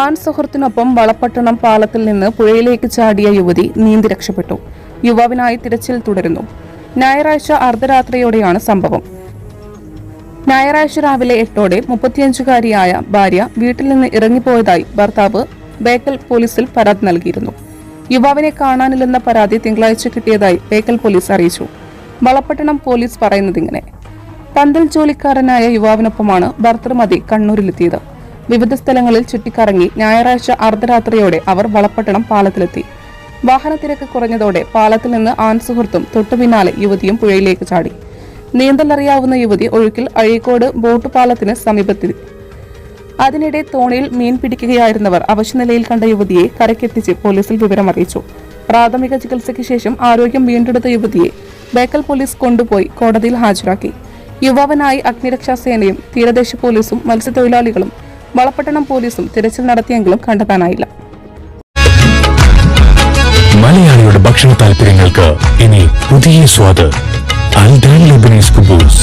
ആൺ സുഹൃത്തിനൊപ്പം വളപട്ടണം പാലത്തിൽ നിന്ന് പുഴയിലേക്ക് ചാടിയ യുവതി നീന്തി രക്ഷപ്പെട്ടു. യുവാവിനായി തിരച്ചിൽ തുടരുന്നു. ഞായറാഴ്ച അർദ്ധരാത്രിയോടെയാണ് സംഭവം. ഞായറാഴ്ച രാവിലെ എട്ടോടെ മുപ്പത്തിയഞ്ചുകാരിയായ ഭാര്യ വീട്ടിൽ നിന്ന് ഇറങ്ങിപ്പോയതായി ഭർത്താവ് ബേക്കൽ പോലീസിൽ പരാതി നൽകിയിരുന്നു. യുവാവിനെ കാണാനില്ലെന്ന പരാതി തിങ്കളാഴ്ച കിട്ടിയതായി ബേക്കൽ പോലീസ് അറിയിച്ചു. വളപട്ടണം പോലീസ് പറയുന്നതിങ്ങനെ പന്തൽ ജോലിക്കാരനായ യുവാവിനൊപ്പമാണ് ഭർത്തൃമതി കണ്ണൂരിലെത്തിയത്. വിവിധ സ്ഥലങ്ങളിൽ ചുറ്റിക്കറങ്ങി ഞായറാഴ്ച അർദ്ധരാത്രിയോടെ അവർ വളപട്ടണം പാലത്തിലെത്തി. വാഹനത്തിരക്ക് കുറഞ്ഞതോടെ പാലത്തിൽ നിന്ന് ആൺ സുഹൃത്തും തൊട്ടുപിന്നാലെ യുവതിയും പുഴയിലേക്ക് ചാടി. നീന്തലറിയാവുന്ന യുവതി ഒഴുക്കിൽ അഴീക്കോട് ബോട്ട് പാലത്തിന് സമീപത്തിൽ. അതിനിടെ തോണിയിൽ മീൻ പിടിക്കുകയായിരുന്നവർ അവശനിലയിൽ കണ്ട യുവതിയെ കരക്കെത്തിച്ച് പോലീസിൽ വിവരമറിയിച്ചു. പ്രാഥമിക ചികിത്സയ്ക്ക് ശേഷം ആരോഗ്യം വീണ്ടെടുത്ത യുവതിയെ ബേക്കൽ പോലീസ് കൊണ്ടുപോയി കോടതിയിൽ ഹാജരാക്കി. യുവാവിനായി അഗ്നിരക്ഷാസേനയും തീരദേശ പോലീസും മത്സ്യത്തൊഴിലാളികളും വളപട്ടണം പോലീസും തിരച്ചിൽ നടത്തിയെങ്കിലും കണ്ടെത്താനായില്ല. മലയാളിയുടെ ഭക്ഷണ താല്പര്യങ്ങൾക്ക് ഇനി പുതിയ സ്വാദ്. അൽദാൻ ലബനീസ് കുബൂസ്.